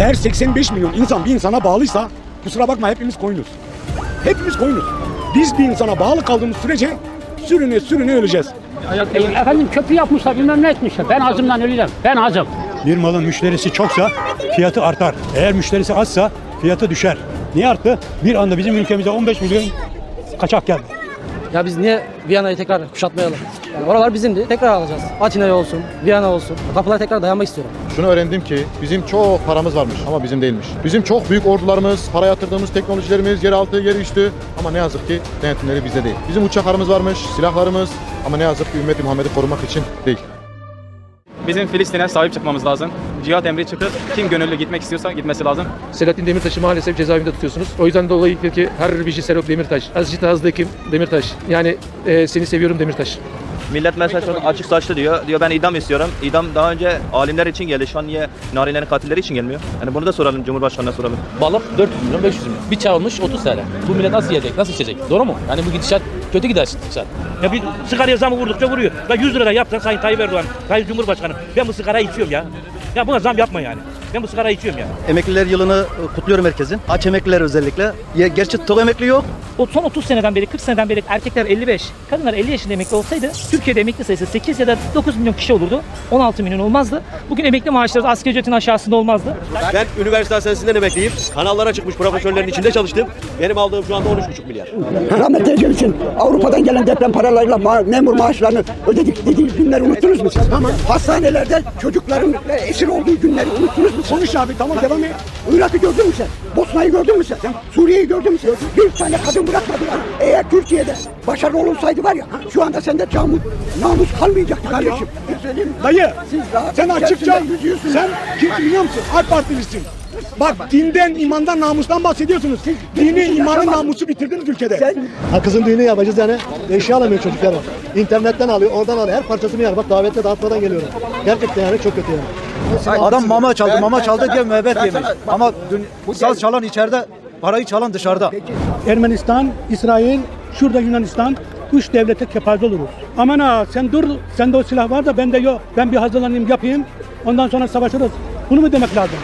Eğer 85 milyon insan bir insana bağlıysa kusura bakma hepimiz koyunuz. Hepimiz koyunuz. Biz bir insana bağlı kaldığımız sürece sürüne sürüne öleceğiz. E, efendim köprü yapmışlar bilmem ne etmişler. Ben azımdan öleceğim. Ben azım. Bir malın müşterisi çoksa fiyatı artar. Eğer müşterisi azsa fiyatı düşer. Niye arttı? Bir anda bizim ülkemize 15 milyon kaçak geldi. Ya biz niye Viyana'yı tekrar kuşatmayalım? Yani oralar bizimdi. Tekrar alacağız. Atina'ya olsun, Viyana olsun. Kapılara tekrar dayanmak istiyorum. Şunu öğrendim ki bizim çok paramız varmış ama bizim değilmiş. Bizim çok büyük ordularımız, para yatırdığımız teknolojilerimiz, yeraltı, yer üstü ama ne yazık ki denetimleri bizde değil. Bizim uçaklarımız varmış, silahlarımız ama ne yazık ki ümmeti Muhammed'i korumak için değil. Bizim Filistin'e sahip çıkmamız lazım. Cihat emri çıkıp kim gönüllü gitmek istiyorsa gitmesi lazım. Selahattin Demirtaş'ı maalesef cezaevinde tutuyorsunuz. O yüzden dolayı ki her bir Serok Demirtaş, Aziz Hazlıkim Demirtaş. Yani e, seni seviyorum Demirtaş. Millet mesela çok açık saçlı diyor. Diyor ben idam istiyorum. İdam daha önce alimler için geldi. Şu an niye narilerin katilleri için gelmiyor? Yani bunu da soralım Cumhurbaşkanı'na soralım. Balık 400 milyon 500 milyon. Bir çağ olmuş 30 TL. Bu millet nasıl yiyecek? Nasıl içecek? Doğru mu? Yani bu gidişat kötü gidişat. Ya bir sigaraya zamı vurdukça vuruyor. Ya 100 lira yapsan Sayın Tayyip Erdoğan, Sayın Cumhurbaşkanı. Ben bu sigarayı içiyorum ya. Ya buna zam yapma yani. Ben bu sigarayı içiyorum ya. Emekliler yılını e, kutluyorum herkesin. Aç emekliler özellikle. Ya, gerçi tok emekli yok. O son 30 seneden beri, 40 seneden beri erkekler 55, kadınlar 50 yaşında emekli olsaydı Türkiye'de emekli sayısı 8 ya da 9 milyon kişi olurdu. 16 milyon olmazdı. Bugün emekli maaşları asgari ücretin aşağısında olmazdı. Ben üniversite hastanesinden emekliyim. Kanallara çıkmış profesörlerin içinde çalıştım. Benim aldığım şu anda 13,5 milyar. Rahmetli Ecevit'in Avrupa'dan gelen deprem paralarıyla ma- memur maaşlarını ödedik dediği günleri unuttunuz mu siz? Tamam. Hastanelerde çocukların esir olduğu günleri unuttunuz mu? Konuş abi tamam devam et. Irak'ı gördün mü sen? Bosna'yı gördün mü sen? sen Suriye'yi gördün mü sen? Bir tane kadın bırakmadılar. Eğer Türkiye'de başarılı olunsaydı var ya şu anda sende camus, namus kalmayacaktı kardeşim. Dayı sen açıkça sen kim biliyor musun? AK Partilisin. Bak dinden, imandan, namustan bahsediyorsunuz. Dini, imanı, namusu bitirdiniz ülkede. Ha kızın düğünü yapacağız yani. Eşya alamıyor çocuklar bak. İnternetten alıyor, oradan alıyor. Her parçasını yer. Bak davette dağıtmadan geliyorum. Gerçekten yani çok kötü yani. Adam mama çaldı, mama çaldı diye müebbet yemiş. Ama dün saz çalan içeride, parayı çalan dışarıda. Ermenistan, İsrail, şurada Yunanistan. Üç devlete kepaze oluruz. Aman ha sen dur, sende o silah var da bende yok. Ben bir hazırlanayım yapayım. Ondan sonra savaşırız. Bunu mu demek lazım?